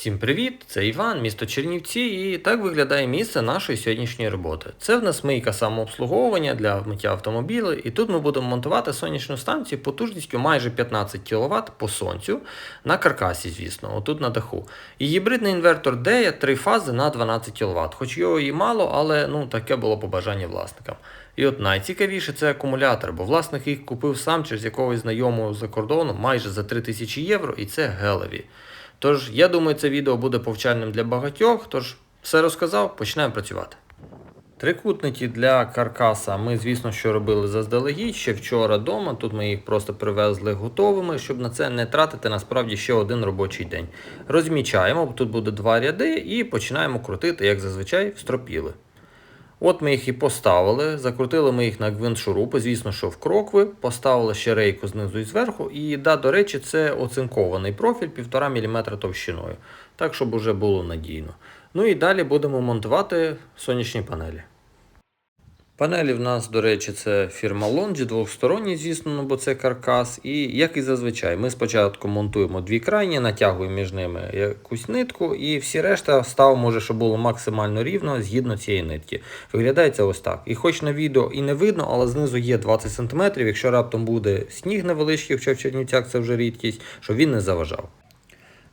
Всім привіт! Це Іван, місто Чернівці, і так виглядає місце нашої сьогоднішньої роботи. Це в нас мийка самообслуговування для миття автомобілів, і тут ми будемо монтувати сонячну станцію потужністю майже 15 кВт по сонцю на каркасі, звісно, отут на даху. І гібридний інвертор DEA 3 фази на 12 кВт, хоч його і мало, але ну, таке було побажання власникам. І от найцікавіше це акумулятор, бо власник їх купив сам через якогось знайомого за кордону майже за 3000 євро, і це гелеві. Тож, я думаю, це відео буде повчальним для багатьох. Тож, все розказав, почнемо працювати. Трикутники для каркаса ми, звісно, що робили заздалегідь ще вчора вдома. Тут ми їх просто привезли готовими, щоб на це не тратити насправді ще один робочий день. Розмічаємо, тут буде два ряди, і починаємо крутити, як зазвичай, стропіли. От ми їх і поставили, закрутили ми їх на гвинт шурупи, звісно, що в крокви, поставили ще рейку знизу і зверху. І да, до речі, це оцинкований профіль 1,5 мм товщиною, так щоб уже було надійно. Ну і далі будемо монтувати сонячні панелі. Панелі в нас, до речі, це фірма Longi, двохсторонні, звісно, ну, бо це каркас. І як і зазвичай, ми спочатку монтуємо дві крайні, натягуємо між ними якусь нитку, і всі решта ставимо, може, щоб було максимально рівно згідно цієї нитки. Виглядає це ось так. І хоч на відео і не видно, але знизу є 20 см, якщо раптом буде сніг невеличкий, хоча в Чернівцях це вже рідкість, щоб він не заважав.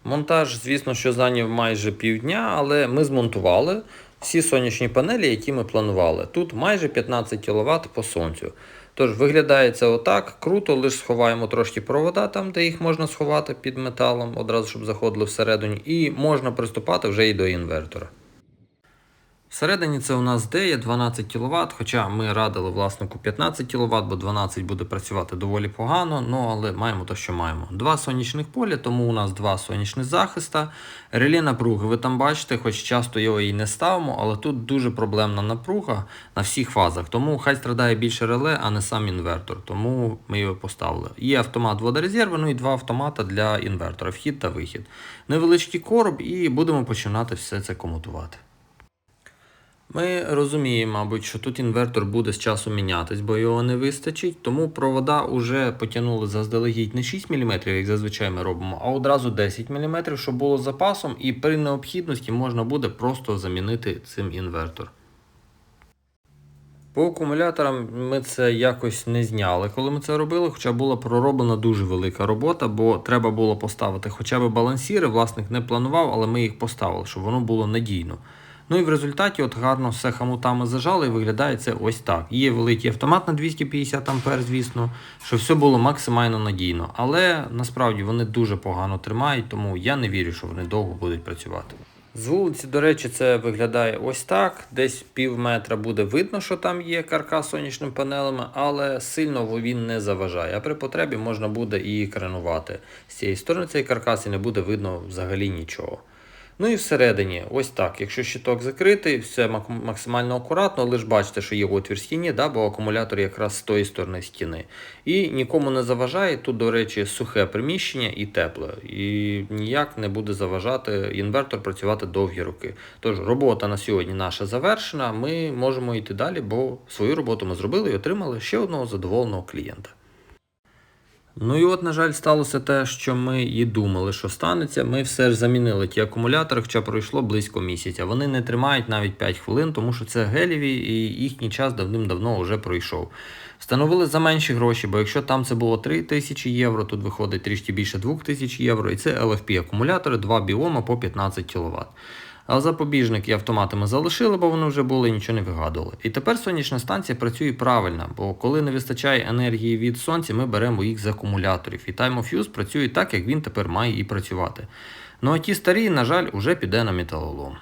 Монтаж, звісно, що зайняв майже півдня, але ми змонтували всі сонячні панелі, які ми планували. Тут майже 15 кВт по сонцю. Тож виглядає це отак. Круто, лише сховаємо трошки провода там, де їх можна сховати під металом, одразу щоб заходили всередині, і можна приступати вже і до інвертора. Всередині це у нас DEA 12 кВт, хоча ми радили власнику 15 кВт, бо 12 буде працювати доволі погано, ну але маємо те, що маємо. Два сонячних поля, тому у нас два сонячних захиста. Реле напруги, ви там бачите, хоч часто його і не ставимо, але тут дуже проблемна напруга на всіх фазах. Тому хай страдає більше реле, а не сам інвертор. Тому ми його поставили. Є автомат водорезерви, ну і два автомата для інвертора, вхід та вихід. Невеличкий короб, і будемо починати все це комутувати. Ми розуміємо, мабуть, що тут інвертор буде з часу мінятись, бо його не вистачить, тому провода вже потягнули заздалегідь не 6 мм, як зазвичай ми робимо, а одразу 10 мм, щоб було запасом, і при необхідності можна буде просто замінити цим інвертор. По акумуляторам ми це якось не зняли, коли ми це робили, хоча була пророблена дуже велика робота, бо треба було поставити хоча б балансіри, власник не планував, але ми їх поставили, щоб воно було надійно. Ну і в результаті от гарно все хамутами зажали і виглядає це ось так. Є великий автомат на 250 А, звісно, що все було максимально надійно. Але насправді вони дуже погано тримають, тому я не вірю, що вони довго будуть працювати. З вулиці, до речі, це виглядає ось так. Десь пів метра буде видно, що там є каркас сонячними панелями, але сильно він не заважає. А при потребі можна буде і екранувати. З цієї сторони цей каркас і не буде видно взагалі нічого. Ну і всередині, ось так. Якщо щиток закритий, все максимально акуратно, але ж бачите, що є отвір стіні, да, бо акумулятор якраз з тої сторони стіни. І нікому не заважає. Тут, до речі, сухе приміщення і тепле. І ніяк не буде заважати інвертор працювати довгі роки. Тож робота на сьогодні наша завершена. Ми можемо йти далі, бо свою роботу ми зробили і отримали ще одного задоволеного клієнта. Ну і от, на жаль, сталося те, що ми і думали, що станеться. Ми все ж замінили ті акумулятори, хоча пройшло близько місяця. Вони не тримають навіть 5 хвилин, тому що це геліві і їхній час давним-давно вже пройшов. Встановили за менші гроші, бо якщо там це було 3 тисячі євро, тут виходить трішки більше 2 тисяч євро. І це LFP акумулятори, 2 біома по 15 кВт. А запобіжник і автомати ми залишили, бо вони вже були і нічого не вигадували. І тепер сонячна станція працює правильно, бо коли не вистачає енергії від сонця, ми беремо їх з акумуляторів. І Time of Use працює так, як він тепер має і працювати. Ну а ті старі, на жаль, уже піде на металолом.